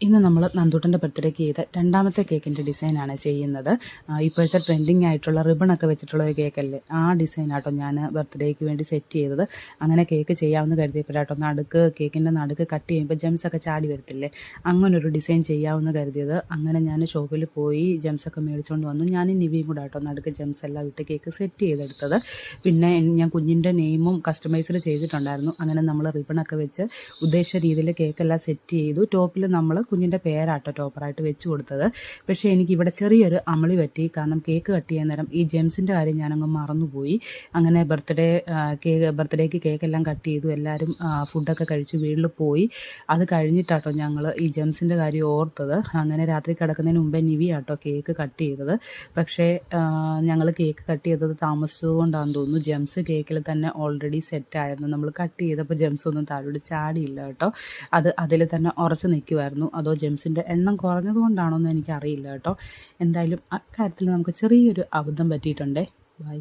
ഇന്ന് നമ്മൾ നന്ദൂട്ടന്റെ ബർത്ത്ഡേക്ക് ചെയ്ത രണ്ടാമത്തെ കേക്കിന്റെ ഡിസൈനാണ് ചെയ്യുന്നത്. ഇപ്പോഴത്തെ ട്രെൻഡിങ് ആയിട്ടുള്ള റിബണൊക്കെ വെച്ചിട്ടുള്ള ഒരു കേക്കല്ലേ ആ ഡിസൈനാട്ടോ ഞാൻ ബർത്ത്ഡേക്ക് വേണ്ടി സെറ്റ് ചെയ്തത്. അങ്ങനെ കേക്ക് ചെയ്യാമെന്ന് കരുതിയപ്പോഴാട്ടോ നടുക്ക് കേക്കിന്റെ നടുക്ക് കട്ട് ചെയ്യുമ്പോൾ ജെംസൊക്കെ ചാടി വരത്തില്ലേ? അങ്ങനെ ഒരു ഡിസൈൻ ചെയ്യാമെന്ന് കരുതിയത്. അങ്ങനെ ഞാൻ ഷോപ്പിൽ പോയി ജെംസൊക്കെ മേടിച്ചുകൊണ്ട് വന്നു. ഞാൻ നിവിയും കൂടെ ആട്ടോ നടുക്ക് ജെംസ് എല്ലാം ഇട്ട് കേക്ക് സെറ്റ് ചെയ്തെടുത്തത്. പിന്നെ ഞാൻ കുഞ്ഞിന്റെ നെയിമും കസ്റ്റമൈസ്ഡ് ചെയ്തിട്ടുണ്ടായിരുന്നു. അങ്ങനെ നമ്മൾ റിബണൊക്കെ വെച്ച് ഉദ്ദേശിച്ച രീതിയിൽ കേക്കെല്ലാം സെറ്റ് ചെയ്തു. ടോപ്പിൽ നമ്മൾ കുഞ്ഞിന്റെ പേരാട്ടോ ടോപ്പറായിട്ട് വെച്ച് കൊടുത്തത്. പക്ഷേ എനിക്ക് ഇവിടെ ചെറിയൊരു അമളി പറ്റി. കാരണം കേക്ക് കട്ട് ചെയ്യാൻ നേരം ഈ ജെംസിന്റെ കാര്യം ഞാനങ്ങ് മറന്നുപോയി. അങ്ങനെ ബർത്ത്ഡേ കേക്ക് ബർത്ത്ഡേക്ക് കേക്കെല്ലാം കട്ട് ചെയ്തു. എല്ലാവരും ഫുഡൊക്കെ കഴിച്ച് വീട്ടിൽ പോയി. അത് കഴിഞ്ഞിട്ടാട്ടോ ഞങ്ങൾ ഈ ജെംസിന്റെ കാര്യം ഓർത്തത്. അങ്ങനെ രാത്രി കിടക്കുന്നതിന് മുമ്പേ നിവി ആട്ടോ കേക്ക് കട്ട് ചെയ്തത്. പക്ഷേ ഞങ്ങൾ കേക്ക് കട്ട് ചെയ്തത് താമസിച്ചതുകൊണ്ടാണെന്ന് തോന്നുന്നു. ജെംസ് കേക്കിൽ തന്നെ ഓൾറെഡി സെറ്റ് ആയിരുന്നു നമ്മൾ കട്ട് ചെയ്തപ്പോൾ ജെംസ് ഒന്നും താഴോട്ട് ചാടിയില്ല കേട്ടോ. അത് അതിൽ തന്നെ ഉറച്ച് നിൽക്കുമായിരുന്നു അതോ ജെംസിന്റെ എണ്ണം കുറഞ്ഞതുകൊണ്ടാണോ എന്ന് എനിക്കറിയില്ല കേട്ടോ. എന്തായാലും അക്കാര്യത്തിൽ നമുക്ക് ചെറിയൊരു അബദ്ധം പറ്റിയിട്ടുണ്ടേ. ബൈ.